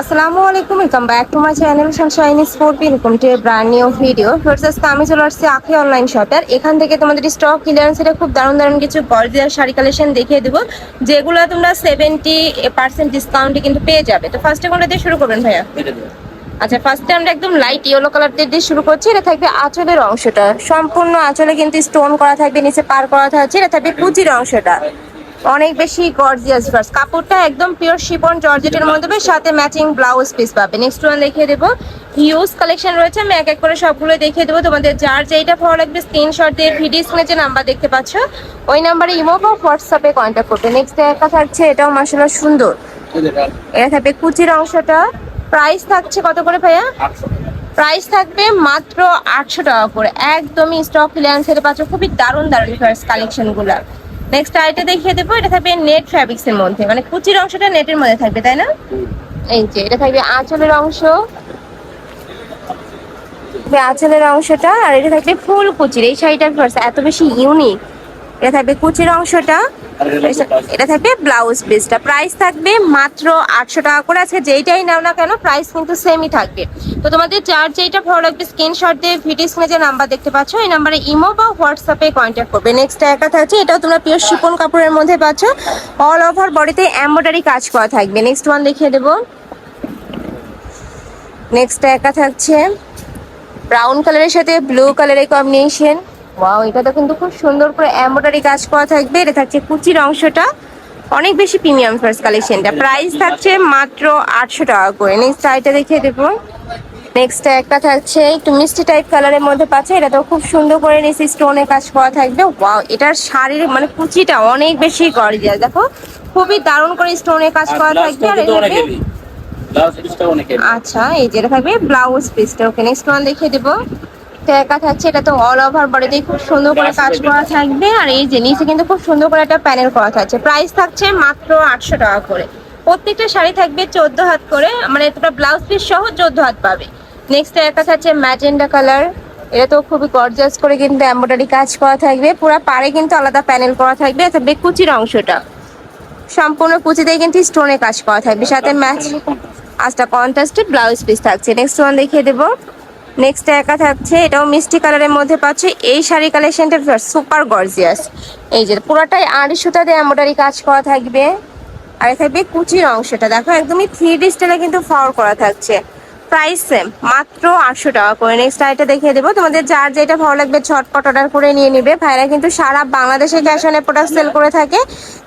আসসালামু আলাইকুম welcome back to my channel sunshine sport welcome to brand new video first আজকে আমি চলে আসছি আখি অনলাইন শপে আর এখান থেকে তোমাদের স্টক ক্লিয়ারেন্সের খুব দারুণ দারুণ কিছু গর্জিয়ার শাড়ি কালেকশন দেখিয়ে দেবো যেগুলো তোমরা সেভেন্টি পার্সেন্ট ডিসকাউন্টে কিন্তু পেয়ে যাবে। তো ফার্স্টে কোনটা দিয়ে শুরু করবেন ভাইয়া? আচ্ছা ফার্স্টে আমরা একদম লাইট ইয়েলো কালার দিয়ে শুরু করছি এটা থাকবে আঁচলের অংশটা। সম্পূর্ণ আঁচলে কিন্তু স্টোন করা থাকবে নিচে পার করা থাকছে এটা থাকবে কুচির অংশটা। অনেক বেশি গর্জিয়াস ফার্স্ট কাপড়টা একদম পিওর শিপন জর্জেটের মধ্যে সাথে ম্যাচিং ব্লাউজ পিস পাবে নেক্সট ওয়ান দেখিয়ে দেবো। হিউজ কালেকশন রয়েছে। আমি এক এক করে সবগুলো দেখিয়ে দেবো। তোমাদের যার যেটা ভালো লাগবে স্ক্রিনশট দিয়ে ভিডিও স্ক্রিনে যে নাম্বার দেখতে পাচ্ছ, ওই নাম্বারে ইমো বা হোয়াটসঅ্যাপে কন্ট্যাক্ট করবে। নেক্সট একটা থাকছে, এটাও মাসালা সুন্দর। এটা থাকবে কুচির অংশটা। প্রাইস থাকছে কত করে ভাইয়া? প্রাইস থাকবে মাত্র আটশো টাকা করে। একদমই স্টক ক্লিয়ারেন্সের পাচ্ছ। খুবই দারুণ দারুণ ফার্স্ট কালেকশনগুলা। নেক্সট আইটা দেখিয়ে দেবো এটা থাকবে নেট ফ্যাব্রিক্স এর মধ্যে। মানে কুচির অংশটা নেটের মধ্যে থাকবে তাই না? এই যে এটা থাকবে আঁচলের অংশ। আঁচলের অংশটা আর এটা থাকবে ফুল কুচির। এই শাড়িটা এত বেশি ইউনিক এটা থাকবে কুচির অংশটা। এটা থাকবে ব্লাউজ পিসটা প্রাইস থাকবে মাত্র আটশো টাকা করে। আজকে যেইটাই নাও না কেন প্রাইস কিন্তু সেমই থাকবে। তো তোমাদের যার যেইটা ভালো লাগবে স্ক্রিনশট দিয়ে ভিডিও স্ক্রিনে যে নাম্বার দেখতে পাচ্ছ এই নাম্বারে ইমো বা হোয়াটসঅ্যাপে কন্ট্যাক্ট করবে। নেক্সট একা থাকছে এটাও তোমরা পিওর শিপন কাপড়ের মধ্যে পাচ্ছ। অল ওভার বডিতে এমব্রয়ডারি কাজ করা থাকবে। নেক্সট ওয়ান দেখিয়ে দেবো। নেক্সট একা থাকছে ব্রাউন কালারের সাথে ব্লু কালারের কম্বিনেশন ওয়াও এটাতে কিন্তু খুব সুন্দর করে এমব্রয়ডারি কাজ করা থাকবে। এটা থাকছে কুচির অংশটা। অনেক বেশি প্রিমিয়াম ফার্স্ট কালেকশনটা প্রাইস থাকছে মাত্র আটশো টাকা করে। নেক্সট শাড়িটা দেখিয়ে দেবো। নেক্সট একটা থাকছে একটু মিষ্টি টাইপ কালারের মধ্যে পাচ্ছে। এটা তো খুব সুন্দর করে নিচে স্টোনে কাজ করা থাকবে। ওয়াও এটার শাড়ির মানে কুচিটা অনেক বেশি গর্জিয়াস দেখো খুবই দারুণ করে স্টোনে কাজ করা থাকবে। আর আচ্ছা এই যেটা থাকবে ব্লাউজ পিসটা ওকে নেক্সট ওয়ান দেখিয়ে দেবো। একা থাকছে এটা তো অল ওভার বডিতে খুব সুন্দর করে কাজ করা থাকবে। আর এই যে নিচে কিন্তু খুব সুন্দর করে একটা প্যানেল করা থাকছে। প্রাইস থাকছে মাত্র আটশো টাকা করে। প্রত্যেকটা শাড়ি থাকবে চোদ্দ হাত করে মানে তোমরা ব্লাউজ পিস সহ চোদ্দ হাত পাবে। নেক্সট একা থাকছে ম্যাজেন্ডা কালার এটা তো খুবই গর্জাস করে কিন্তু এমব্রয়ডারি কাজ করা থাকবে। পুরো পাড়ে কিন্তু আলাদা প্যানেল করা থাকবে। থাকবে কুচির অংশটা। সম্পূর্ণ কুচিতেই কিন্তু স্টোনে কাজ করা থাকবে। সাথে ম্যাচ আচ্ছা কন্ট্রাস্টেড ব্লাউজ পিস থাকছে। নেক্সট ওয়ান দেখিয়ে দেবো। নেক্সট একা থাকছে, এটাও মিষ্টি কালারের মধ্যে পাচ্ছে। এই শাড়ি কালেকশনটা সুপার গর্জিয়াস এই যে পুরোটাই আড়ি দিয়ে এমব্রয়ডারি কাজ করা থাকবে। আর থাকবে কুচির অংশটা। দেখো একদমই থ্রি ডি স্টাইলে কিন্তু ফ্লাওয়ার করা থাকছে। প্রাইস সেম মাত্র আটশো টাকা করে। নেক্সট আইটা দেখিয়ে দেবো। তোমাদের যার যেটা ভালো লাগবে ঝটপট অর্ডার করে নিয়ে নিবে। ভাইরা কিন্তু সারা বাংলাদেশে ক্যাশ অনে প্রোডাক্ট সেল করে থাকে।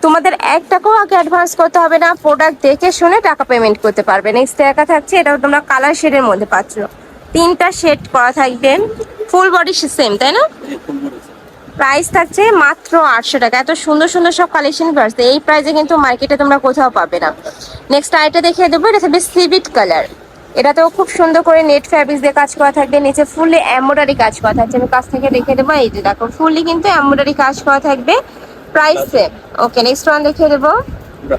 তোমাদের এক টাকাও আগে অ্যাডভান্স করতে হবে না। প্রোডাক্ট দেখে শুনে টাকা পেমেন্ট করতে পারবে। নেক্সট একা থাকছে, এটাও তোমরা কালার শেডের মধ্যে পাচ্ছ। তিনটা শেড করা থাকবে। ফুল বডি সেম তাই না? প্রাইস থাকছে মাত্র আটশো টাকা। এত সুন্দর সুন্দর সব কালেকশন পাচ্ছে এই প্রাইসে কিন্তু মার্কেটে তোমরা কোথাও পাবে না। নেক্সট আইটা দেখিয়ে দেবো, এটা থাকবে সিভিট কালার এটাতেও খুব সুন্দর করে নেট ফ্যাব্রিক্স দিয়ে কাজ করা থাকবে। নিচে ফুললি এমব্রয়ডারি কাজ করা থাকছে। আমি কাছ থেকে দেখে দেবো, এই যে দেখো ফুললি কিন্তু এমব্রয়ডারি কাজ করা থাকবে। Price same okay next one দেখিয়ে দেবো।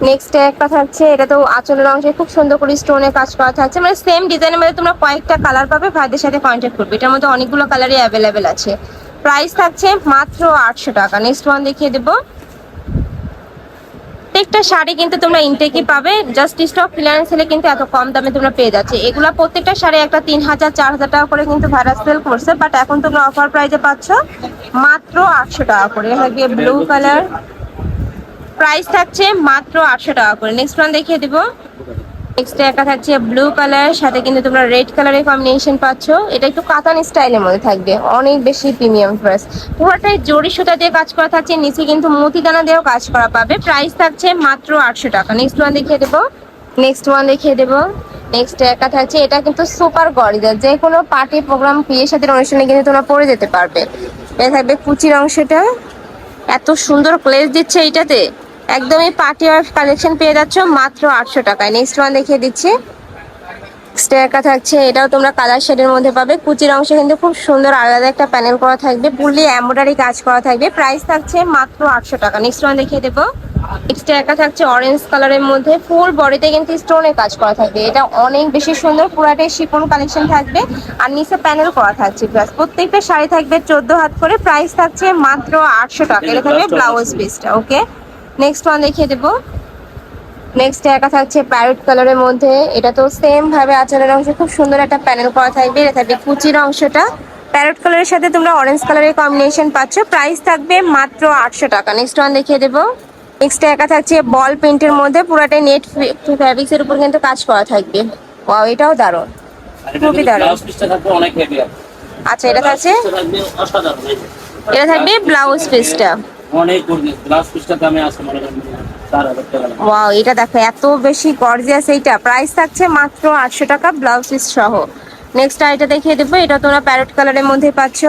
নেক্সট একটা থাকছে, এটা তো আঁচলের অংশে খুব সুন্দর করে স্টোনে কাজ করা থাকছে। মানে সেম ডিজাইনের মধ্যে তোমরা কয়েকটা কালার পাবে, ভাইদের সাথে কন্ট্যাক্ট করবে। এটার মধ্যে অনেকগুলো কালারই অ্যাভেলেবেল আছে। প্রাইস থাকছে মাত্র আটশো টাকা। নেক্সট ওয়ান দেখিয়ে দেবো। প্রত্যেকটা শাড়ি কিন্তু তোমরা ইনটেকই পাবে। জাস্ট স্টক ক্লিয়ারেন্স হলে কিন্তু এত কম দামে তোমরা পেয়ে যাচ্ছে। এগুলা প্রত্যেকটা শাড়ি একটা তিন হাজার, চার হাজার টাকা করে কিন্তু ভাইরাস সেল করছে। বাট এখন তোমরা অফার প্রাইজে পাচ্ছ মাত্র আটশো টাকা করে। ব্লু কালার প্রাইস থাকছে মাত্র আটশো টাকা করে। নেক্সট ওয়ান দেখিয়ে দেবো। নেক্সট একটা থাকছে ব্লু কালার সাথে কিন্তু তোমরা রেড কালারের কম্বিনেশন পাচ্ছ। এটা একটু কাতান স্টাইলের মধ্যে থাকবে। অনেক বেশি প্রিমিয়াম ড্রেস পুরোটাই জরি সুতা দিয়ে কাজ করা থাকছে, নিচে কিন্তু মতিদানা দিয়েও কাজ করা পাবে। প্রাইস থাকছে মাত্র আটশো টাকা। নেক্সট ওয়ান দেখিয়ে দেবো। নেক্সট ওয়ান দেখিয়ে দেবো। নেক্সট একটা থাকছে, এটা কিন্তু সুপার গরিদার যে কোনো পার্টি প্রোগ্রাম বিয়ে সাথে অনুষ্ঠানে কিন্তু তোমরা পরে যেতে পারবে। এটা থাকবে কুচির অংশটা। এত সুন্দর ক্লেজ দিচ্ছে এইটাতে। একদমই পার্টি ওয়ার কালেকশন পেয়ে যাচ্ছ মাত্র আটশো টাকায়। নেক্সট ওয়ান দেখিয়ে দিচ্ছি। স্টেকা থাকছে এটাও তোমরা কালার শেডের মধ্যে পাবে। কুচির অংশে কিন্তু খুব সুন্দর আলাদা একটা প্যানেল করা থাকবে। পুরলি এমব্রয়ডারি কাজ করা থাকবে। প্রাইস থাকছে মাত্র আটশো টাকা। নেক্সট ওয়ান দেখিয়ে দেবো। নেক্সট একা থাকছে অরেঞ্জ কালারের মধ্যে। ফুল বডিতে কিন্তু স্টোনে কাজ করা থাকবে। এটা অনেক বেশি সুন্দর পুরাটাই শিপন কালেকশন থাকবে। আর নিচে প্যানেল করা থাকছে। প্লাস প্রত্যেকটা শাড়ি থাকবে চোদ্দ হাত করে। প্রাইস থাকছে মাত্র আটশো টাকা। এটা থাকবে ব্লাউজ পিসটা ওকে নেক্সট ওয়ান দেখিয়ে দেবো। নেক্সট একা থাকছে প্যারেট কালারের মধ্যে। এটা তো সেম ভাবে আচলের অংশে খুব সুন্দর একটা প্যানেল করা থাকবে। এটা থাকবে কুচির অংশটা। প্যারেট কালারের সাথে তোমরা অরেঞ্জ কালারের কম্বিনেশন পাচ্ছ। প্রাইস থাকবে মাত্র আটশো টাকা। নেক্সট ওয়ান দেখিয়ে দেবো। নেক্সট একা থাকছে বল প্রিন্টের মধ্যে পুরাটাই নেট ফ্যাব্রিক্স এর উপর কিন্তু কাজ করা থাকবে। ওয়াও এটাও দারুণ। খুবই দারুণ। আচ্ছা এটা থাকছে। এটা থাকবে ব্লাউজ পিসটা অনেক। ওয়াও, এটা দেখো, এত বেশি গর্জিয়াস এইটা। প্রাইস থাকছে মাত্র আটশো টাকা ব্লাউজ পিস সহ। নেক্সট আইটা দেখিয়ে দেবো, এটা তোমরা প্যারট কালারের মধ্যে পাচ্ছ।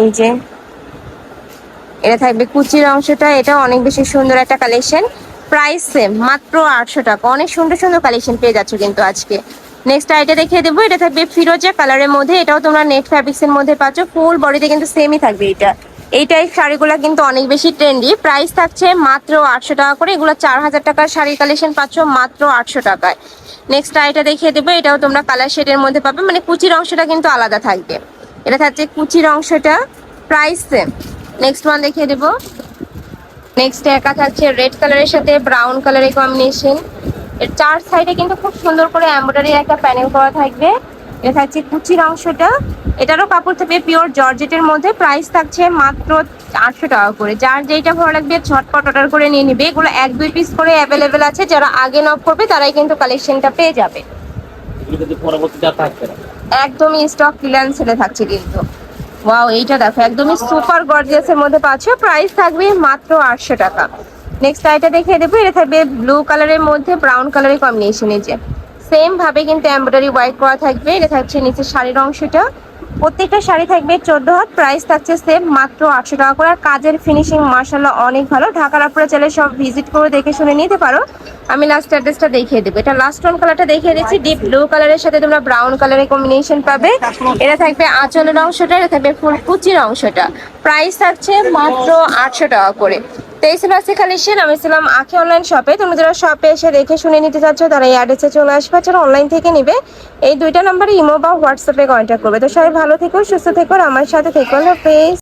এই যে, এটা থাকবে কুচির অংশটা, এটা অনেক বেশি সুন্দর একটা কালেকশন প্রাইস সেম মাত্র আটশো টাকা। অনেক সুন্দর সুন্দর কালেকশন পেয়ে যাচ্ছ কিন্তু আজকে। নেক্সট আইটা দেখিয়ে দেবো, এটা থাকবে ফিরোজা কালারের মধ্যে, এটাও তোমরা নেট ফ্যাব্রিক্স এর মধ্যে পাচ্ছ ফুল বডিতে কিন্তু সেমই থাকবে এটা। এই টাইপ শাড়িগুলো কিন্তু অনেক বেশি ট্রেন্ডি প্রাইস থাকছে মাত্র আটশো টাকা করে, এগুলো চার হাজার টাকার শাড়ির কালেকশন পাচ্ছ মাত্র আটশো টাকায়। নেক্সট আইটা দেখিয়ে দেবো, এটাও তোমরা কালার শেডের মধ্যে পাবে মানে কুচির অংশটা কিন্তু আলাদা থাকবে। এটা থাকছে কুচির অংশটা প্রাইস সেম নেক্সট ওয়ান দেখিয়ে দেবো। নেক্সট একা থাকছে রেড কালারের সাথে ব্রাউন কালারের কম্বিনেশন এর চার সাইডে কিন্তু খুব সুন্দর করে এমব্রয়ডারি একটা প্যানেল করা থাকবে। এটা থাকছে কুচির অংশটা। এটারও কাপড় থাকবে পিওর জর্জেটের মধ্যে। প্রাইস থাকছে মাত্র আটশো টাকা করে। যার যেটা ভালো লাগবে ঝটপট অর্ডার করে নিয়ে নিবে। এগুলো এক দুই পিস করে অ্যাভেলেবেল আছে। যারা আগে নক করবে তারাই কিন্তু কালেকশনটা পেয়ে যাবে। একদমই স্টক ক্লিয়ারেন্স থাকছে কিন্তু। ওয়াও এইটা দেখো একদমই সুপার গর্জিয়াস এর মধ্যে পাচ্ছ। প্রাইস থাকবে মাত্র আটশো টাকা। নেক্সট আইটা দেখিয়ে দেবো, এটা থাকবে ব্লু কালারের মধ্যে ব্রাউন কালারের কম্বিনেশনে যে। সেম ভাবে কিন্তু এমব্রয়ডারি হোয়াইট করা থাকবে, এটা থাকছে নিচে শাড়ির অংশটা। প্রত্যেকটা শাড়ি থাকবে চোদ্দ হাত প্রাইস থাকছে সেম মাত্র আটশো টাকা করে। আর কাজের ফিনিশিং মার্শাল্লাহ অনেক ভালো। ঢাকার আপনারা চাইলে সব ভিজিট করে দেখে শুনে নিতে পারো। আমি লাস্ট অ্যাড্রেসটা দেখিয়ে দেবো। এটা লাস্ট ওয়ান কালারটা দেখিয়ে দিচ্ছি। ডিপ ব্লু কালারের সাথে তোমরা ব্রাউন কালারের কম্বিনেশন পাবে। এটা থাকবে আঁচলের অংশটা, এটা থাকবে ফুল কুচির অংশটা। প্রাইস থাকছে মাত্র আটশো টাকা করে। তেইশ খালি কালেকশন আমি ছিলাম আখি অনলাইন শপে তুমি যারা শপে এসে দেখে শুনে নিতে চাচ্ছ, তারা এই অ্যাড্রেসে চলে আসবে যারা অনলাইন থেকে নিবে, এই দুইটা নাম্বারে ইমো বা হোয়াটসঅ্যাপে কন্ট্যাক্ট করবে। তো সবাই ভালো থেকো, সুস্থ থেকো আমার সাথে থেকো। পেজ